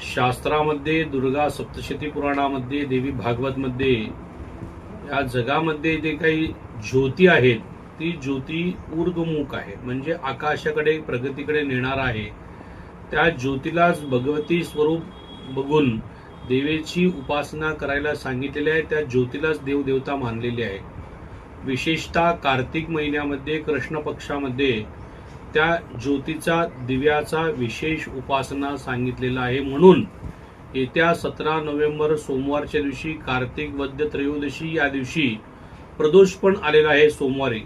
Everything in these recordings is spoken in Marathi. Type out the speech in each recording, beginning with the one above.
शास्त्रामध्ये दुर्गा सप्तशती पुराणामध्ये देवी भागवतमध्ये या जगामध्ये जे काही ज्योती आहेत ती ज्योती ऊर्गमुख आहे. म्हणजे आकाशाकडे प्रगतीकडे नेणार आहे. त्या ज्योतीलाच भगवती स्वरूप बघून देवीची उपासना करायला सांगितलेली आहे त्या ज्योतीलाच देवदेवता मानलेली आहे. विशेषतः कार्तिक महिन्यामध्ये कृष्ण पक्षामध्ये त्या ज्योतीचा दिव्याचा विशेष उपासना सांगितलेला आहे म्हणून येत्या सतरा नोव्हेंबर सोमवारच्या दिवशी कार्तिक वद्य त्रयोदशी या दिवशी प्रदोष पण आलेला आहे सोमवारी.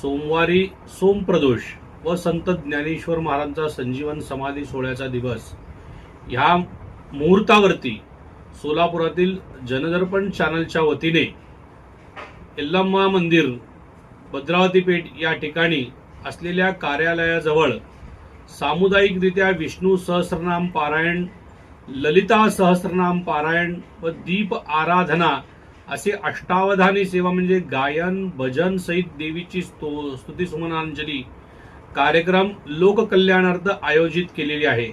सोमवारी सोमप्रदोष व संत ज्ञानेश्वर महाराजांचा संजीवन समाधी सोहळ्याचा दिवस. ह्या मुहूर्तावरती सोलापुरातील जनदर्पण चॅनलच्या वतीने यल्लम्मा मंदिर भद्रावती पेठ या ठिकाणी असलेल्या कार्यालयाजवळ सामुदायिकरित्या विष्णू सहस्रनाम पारायण ललिता सहस्रनाम पारायण व दीप आराधना असे अष्टावधानी सेवा म्हणजे गायन भजन सहित देवीची स्तो स्तुतीसुमनांजली कार्यक्रम लोककल्याणार्थ आयोजित केलेली आहे.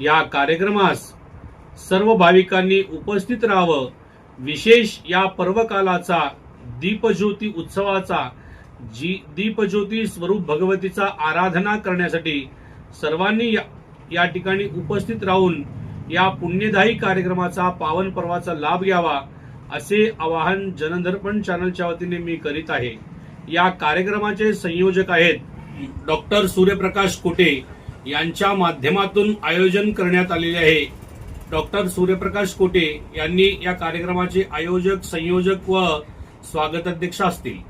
या कार्यक्रमास सर्व भाविकांनी उपस्थित राहावं. विशेष या पर्वकालाचा दीपज्योती उत्सवाचा जी दीपज्योती स्वरूप भगवतीचा आराधना करण्यासाठी सर्वांनी या- या ठिकाणी उपस्थित राहून या पुण्यदायी कार्यक्रमाचा पावन पर्वाचा लाभ घ्यावा असे आवाहन जनदर्पण चॅनलच्या वतीने मी करीत आहे. या कार्यक्रमाचे संयोजक आहेत डॉक्टर सूर्यप्रकाश कोटे यांच्या माध्यमातून आयोजन करण्यात आलेले आहे. डॉक्टर सूर्यप्रकाश कोटे यांनी या कार्यक्रमाचे आयोजक संयोजक व स्वागताध्यक्ष असतील.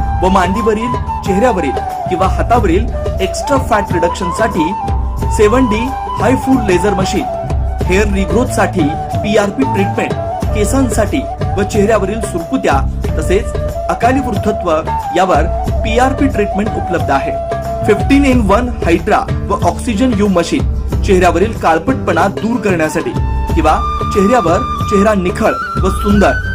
व मांडीवरील चेहऱ्यावरील किंवा हातावरील एक्स्ट्रा फॅट रिडक्शनसाठी सेवन डी हाय फूड लेझर मशीन हेअर रिग्रोथसाठी पीआरपी ट्रीटमेंट केसांसाठी व चेहऱ्यावरील सुरकुत्या तसेच अकाली वृद्धत्व यावर पीआरपी ट्रीटमेंट उपलब्ध आहे. फिफ्टीन इन वन हायड्रा व ऑक्सिजन यू मशीन चेहऱ्यावरील काळपटपणा दूर करण्यासाठी किंवा चेहऱ्यावर चेहरा निखळ व सुंदर